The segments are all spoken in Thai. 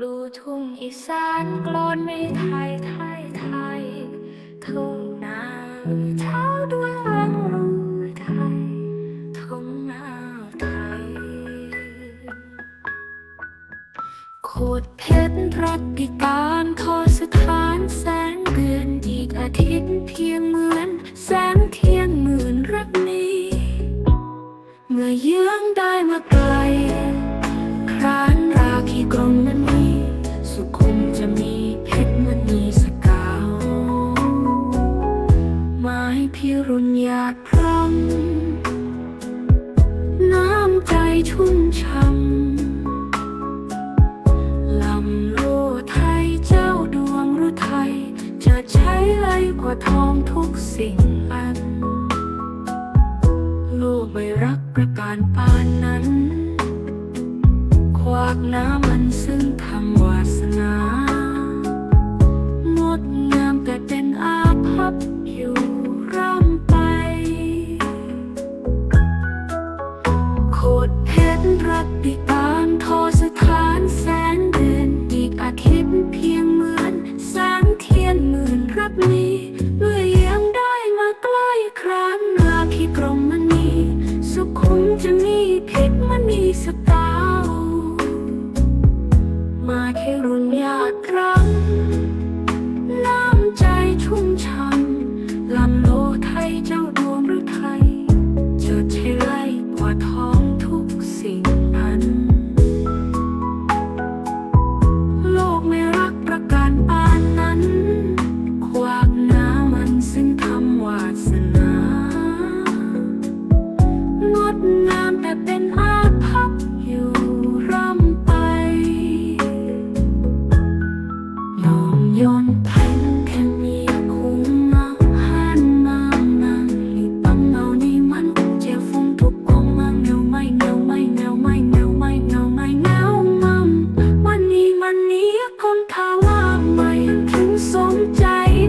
ลูทุ่งอีสานกลอนไม่ไทยไทยไทยทุ่งนาเท้าด้วยลังรูไทยทุ่งนาไทยโคตรเพชรรัตติการขอ พิรุณหยาดพรำน้ำใจชุ่มช่ำลำโลไทยเจ้าดวงรือไทย จะใช้ไรกว่าทองทุกสิ่งอันโลกไม่รักประการปานนั้น ควากน้ำมันซึ่งทำ ชรรัตติการโทสถานแสนเดือนอีกอาทิตย์เพียงเหมือนแสงเทียนหมื่นรับนี้เมื่อยังได้มาใกล้ครานราคีกรมมณีสุขุมจะมีเพชรมณีสกา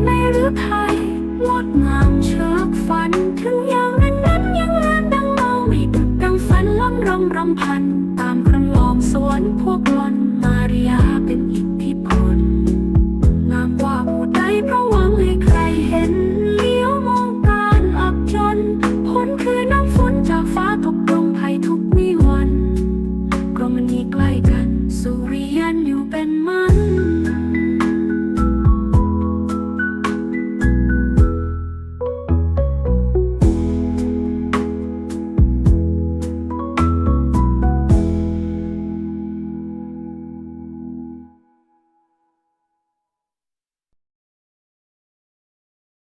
ใงดงามเชิกฝัน ถึงอย่างนั้นนั้นยังเรือนดังเมาไม่ดังฝันลำรำรำพัน ตามครัองสวนพวกลอนมาริยาเป็น